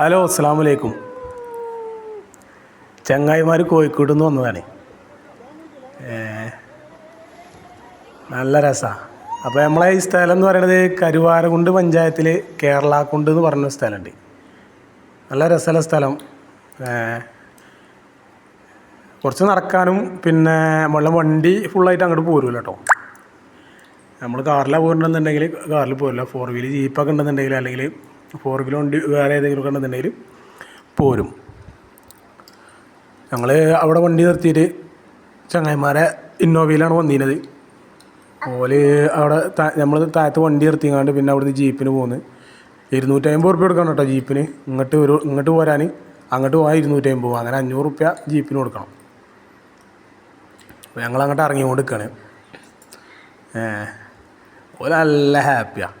Hello അസ്സാം വലൈക്കും ചങ്ങായിമാർ കോഴിക്കോട് നിന്ന് വന്നതാണ്. നല്ല രസമാണ് അപ്പോൾ നമ്മളെ ഈ സ്ഥലം എന്ന് പറയുന്നത് കരുവാരകുണ്ട് പഞ്ചായത്തിൽ കേരളാക്കുണ്ട് എന്ന് പറഞ്ഞ സ്ഥലമുണ്ട്. നല്ല രസമുള്ള സ്ഥലം. കുറച്ച് നടക്കാനും പിന്നെ നമ്മളെ വണ്ടി ഫുള്ളായിട്ട് അങ്ങോട്ട് പോരുമല്ലോ കേട്ടോ നമ്മൾ കാറിലാണ് പോരുന്നുണ്ടെന്നുണ്ടെങ്കിൽ കാറിൽ പോരില്ല ഫോർ വീൽ ജീപ്പൊക്കെ ഉണ്ടെന്നുണ്ടെങ്കിൽ അല്ലെങ്കിൽ ഫോർ കിലോ വണ്ടി വേറെ ഏതെങ്കിലും കണ്ടെന്നുണ്ടെങ്കിൽ പോരും. ഞങ്ങൾ അവിടെ വണ്ടി നിർത്തിയിട്ട് ചങ്ങായിമാരെ ഇന്നോവയിലാണ് വന്നിരുന്നത്. ഓൽ അവിടെ നമ്മൾ താഴത്ത് വണ്ടി നിർത്തിങ്ങാണ്ട് പിന്നെ അവിടുന്ന് ജീപ്പിന് പോന്ന്. ഇരുന്നൂറ്റമ്പത് റുപ്യ കൊടുക്കണം കേട്ടോ ജീപ്പിന്. ഇങ്ങോട്ട് ഒരു ഇങ്ങോട്ട് പോരാൻ അങ്ങോട്ട് പോകാൻ ഇരുന്നൂറ്റമ്പത് അങ്ങനെ അഞ്ഞൂറ് റുപ്യ ജീപ്പിന് കൊടുക്കണം. ഞങ്ങൾ അങ്ങോട്ട് ഇറങ്ങിക്കൊണ്ട് ഏഹ് ഓൽ നല്ല ഹാപ്പിയാണ്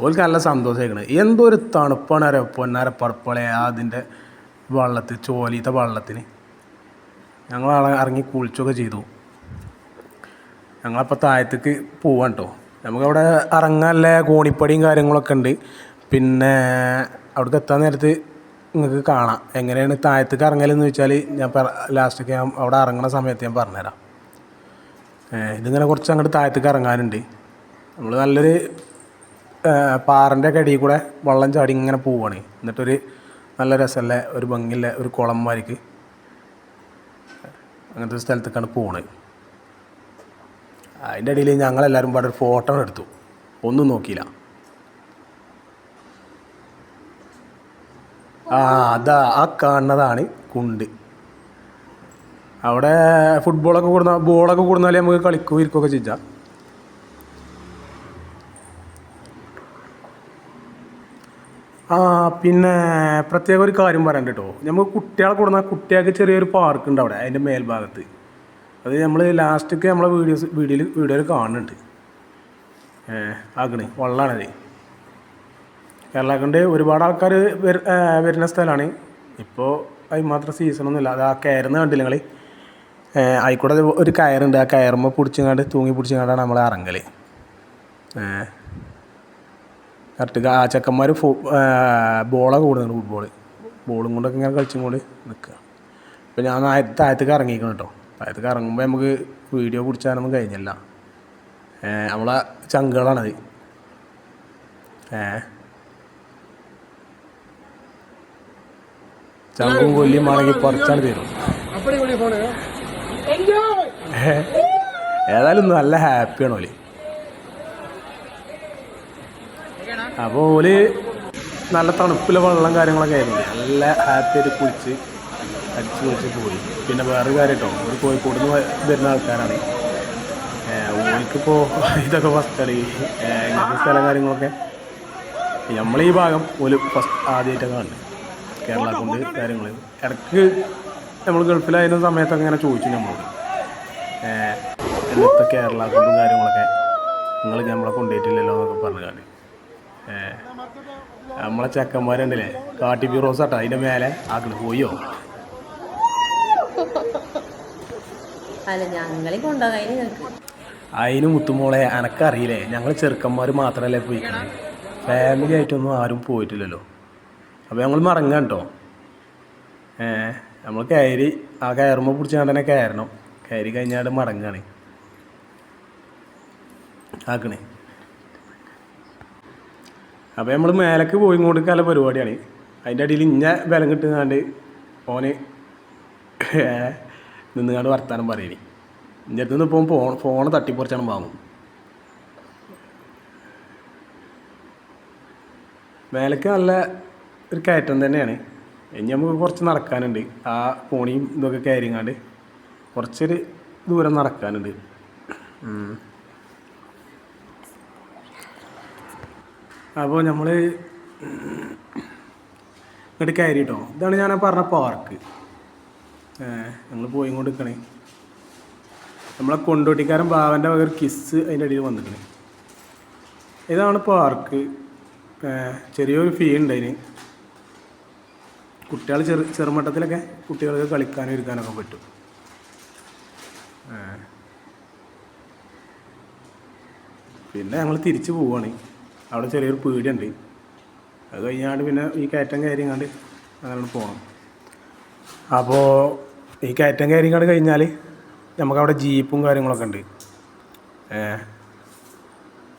ഓൽക്ക് നല്ല സന്തോഷമായിരിക്കണം എന്തോ ഒരു തണുപ്പാണ് അറിയാം? പൊന്നാര പടപ്പളെ അതിന്റെ വെള്ളത്തിൽ ചോലീത്തെ വെള്ളത്തിന്. ഞങ്ങൾ ഇറങ്ങി കുളിച്ചൊക്കെ ചെയ്തു. ഞങ്ങളപ്പോൾ താഴത്തേക്ക് പോവാൻ കേട്ടോ നമുക്കവിടെ ഇറങ്ങാനുള്ള കോണിപ്പടിയും കാര്യങ്ങളൊക്കെ ഉണ്ട്. പിന്നെ അവിടേക്ക് എത്താൻ നേരത്ത് നിങ്ങൾക്ക് കാണാം. എങ്ങനെയാണ് താഴത്തേക്ക് ഇറങ്ങലെന്ന് വെച്ചാൽ ഞാൻ ലാസ്റ്റൊക്കെ ഞാൻ അവിടെ ഇറങ്ങുന്ന സമയത്ത് ഞാൻ പറഞ്ഞുതരാം. ഇതിങ്ങനെ കുറച്ച് അങ്ങോട്ട് താഴത്തേക്ക് ഇറങ്ങാനുണ്ട്. നമ്മൾ നല്ലൊരു പാറന്റെ ഒക്കെ അടിയിൽ കൂടെ വെള്ളം ചാടി ഇങ്ങനെ പോവുകയാണ് എന്നിട്ടൊരു നല്ല രസമുള്ള ഒരു ഭംഗിയുള്ള ഒരു കുളം വാരിക്ക് അങ്ങനത്തെ ഒരു സ്ഥലത്തേക്കാണ് പോണത് അതിന്റെ ഇടയിൽ ഞങ്ങളെല്ലാവരും പാടെ ഒരു ഫോട്ടോ എടുത്തു. ഒന്നും നോക്കിയില്ല. ആ അതാ ആ കാണുന്നതാണ് കുണ്ട്. അവിടെ ഫുട്ബോളൊക്കെ കൂടുന്ന ബോളൊക്കെ കൂടുന്നാലേ നമുക്ക് കളിക്കുകയും ഇരിക്കുകയൊക്കെ ചെയ്യാം. ആ പിന്നെ പ്രത്യേക ഒരു കാര്യം പറയണ്ട കേട്ടോ നമുക്ക് കുട്ടികളെ കൂടുന്ന കുട്ടികൾക്ക് ചെറിയൊരു പാർക്ക് ഉണ്ട് അവിടെ അതിന്റെ മേൽഭാഗത്ത്. അത് നമ്മൾ ലാസ്റ്റൊക്കെ നമ്മളെ വീഡിയോസ് വീഡിയോയിൽ വീഡിയോയിൽ കാണുന്നുണ്ട്. ആക്കണ് വള്ളാണത് കേരളക്കണ്ട് ഒരുപാട് ആൾക്കാർ വരുന്ന സ്ഥലമാണ് ഇപ്പോൾ അതിന് മാത്രം സീസണൊന്നുമില്ല അത് ആ കയറുന്ന കണ്ടില്ല നിങ്ങൾ ആയിക്കോട്ടെ ഒരു കയറുണ്ട്. ആ കയറുമ്പോൾ പിടിച്ചങ്ങാണ്ട് തൂങ്ങി പിടിച്ചങ്ങാണ്ടാണ് നമ്മൾ ഇറങ്ങൽ കറക്റ്റ്. ആ ചെക്കന്മാർ ഫു ബോളാണ് കൂടുന്നുണ്ട് ഫുട്ബോൾ ബോളും കൊണ്ടൊക്കെ ഇങ്ങനെ കളിച്ചും കൊണ്ട് നിൽക്കുക അപ്പോൾ ഞാൻ താഴ- താഴത്തേക്ക് ഇറങ്ങിക്കണം കേട്ടോ താഴത്തേക്ക് ഇറങ്ങുമ്പോൾ നമുക്ക് വീഡിയോ പിടിച്ചാനൊന്നും കഴിഞ്ഞില്ല. നമ്മളെ ചങ്കുകളാണത്. ഏ. ചങ്കും കൊല്ലിയും ആണെങ്കിൽ പറിച്ചാണ് തരും. ഏതായാലും നല്ല ഹാപ്പിയാണ് ഓൽ. അപ്പോൾ ഓൽ നല്ല തണുപ്പിലെ വെള്ളം കാര്യങ്ങളൊക്കെ ആയിരുന്നു. നല്ല ഹാപ്പി ആയിട്ട് കുളിച്ച് അടിച്ച് കുളിച്ച് പോയി. പിന്നെ വേറൊരു കാര്യം കേട്ടോ ഒരു കോഴിക്കോട് നിന്ന് വരുന്ന ആൾക്കാരാണ്. ഓൽക്കിപ്പോൾ ഇതൊക്കെ ഫസ്റ്റാണ് ഇങ്ങനത്തെ സ്ഥലം കാര്യങ്ങളൊക്കെ. നമ്മൾ ഈ ഭാഗം ഒരു ഫസ്റ്റ് ആദ്യമായിട്ടൊക്കെ കണ്ട്. കേരള കൊണ്ട് കാര്യങ്ങൾ ഇടയ്ക്ക് നമ്മൾ ഗൾഫിലായിരുന്ന സമയത്തൊക്കെ ഇങ്ങനെ ചോദിച്ചു നമ്മളോട് ഇന്നത്തെ കേരള കൊണ്ടും കാര്യങ്ങളൊക്കെ. നിങ്ങൾ നമ്മളെ കൊണ്ടുപോയിട്ടില്ലല്ലോ എന്നൊക്കെ പറഞ്ഞു നമ്മളെ ചെക്കന്മാരുണ്ടല്ലേ? കാട്ടി ബീറോസ് ആട്ടോ അതിന്റെ മേലെ ആക്കണ്. പോയോ? അല്ല ഞങ്ങളെ കൊണ്ടുപോകാൻ അതിന് മുത്തുമോളെ അനക്കറിയില്ലേ? ഞങ്ങൾ ചെറുക്കന്മാർ മാത്രമല്ലേ പോയിക്കണേ. ഫാമിലി ആയിട്ടൊന്നും ആരും പോയിട്ടില്ലല്ലോ. അപ്പോൾ ഞങ്ങൾ മറങ്ങാൻ കേട്ടോ ഏ നമ്മൾ കയറി ആ കയറുമ്പോൾ പിടിച്ചാൽ തന്നെ കയറണം. കയറി കഴിഞ്ഞാൽ മടങ്ങാണ്. ആക്കണേ. അപ്പോൾ നമ്മൾ മേലേക്ക് പോയി കൊടുക്കാനുള്ള പരിപാടിയാണ്. അതിന്റെ അടിയിൽ ഇന്ന ബലം കിട്ടുന്നാണ്ട് ഓന് നിന്നുകൊണ്ട് വർത്താനം പറയണേ അടുത്ത് നിന്ന് ഇപ്പം ഫോൺ ഫോൺ തട്ടിപ്പറിച്ചാണ് വാങ്ങും. മേലേക്ക് നല്ല ഒരു കയറ്റം തന്നെയാണ്. ഇനി നമുക്ക് കുറച്ച് നടക്കാനുണ്ട്. ആ ഫോണിയും ഇതൊക്കെ കയറിങ്ങാണ്ട് കുറച്ചൊരു ദൂരം നടക്കാനുണ്ട്. അപ്പോൾ നമ്മൾ ഇങ്ങോട്ട് കയറി കേട്ടോ ഇതാണ് ഞാൻ പറഞ്ഞ പാർക്ക് ഞങ്ങൾ പോയി കൊണ്ട് നിൽക്കണേ നമ്മളെ കൊണ്ടോട്ടിക്കാരൻ ബാവന്റെ വക ഒരു കിസ് അതിന്റെ അടിയിൽ വന്നിട്ടുണ്ട് ഇതാണ് പാർക്ക് ചെറിയൊരു ഫീ ഉണ്ട് അതിന്. കുട്ടികൾ ചെറു ചെറുമട്ടത്തിലൊക്കെ കുട്ടികൾക്ക് കളിക്കാനും ഇരിക്കാനൊക്കെ പറ്റും. പിന്നെ ഞങ്ങൾ തിരിച്ചു പോവുകയാണ് അവിടെ ചെറിയൊരു പീടിയുണ്ട്. അത് കഴിഞ്ഞാണ്ട് പിന്നെ ഈ കയറ്റം കയറിങ്ങാണ്ട് അങ്ങനെ പോകണം അപ്പോൾ ഈ കയറ്റം കയറിങ്ങാണ്ട് കഴിഞ്ഞാൽ നമുക്കവിടെ ജീപ്പും കാര്യങ്ങളൊക്കെ ഉണ്ട്.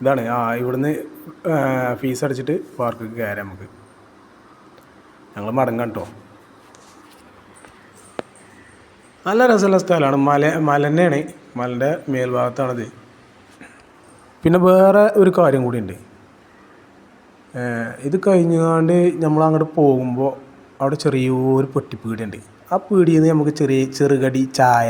ഇതാണ്. ആ ഇവിടുന്ന് ഫീസ് അടിച്ചിട്ട് പാർക്ക് കയറാം നമുക്ക്. ഞങ്ങൾ മടങ്ങാം കേട്ടോ നല്ല രസമുള്ള സ്ഥലമാണ്. മല മല തന്നെയാണ്. മലന്റെ മേൽഭാഗത്താണത്. പിന്നെ വേറെ ഒരു കാര്യം കൂടിയുണ്ട്. ഇത് കഴിഞ്ഞാണ്ട് നമ്മൾ അങ്ങോട്ട് പോകുമ്പോൾ അവിടെ ചെറിയൊരു പെട്ടിപ്പീടിയുണ്ട്. ആ പീടിയിൽ നിന്ന് നമുക്ക് ചെറിയ ചെറുകടി ചായ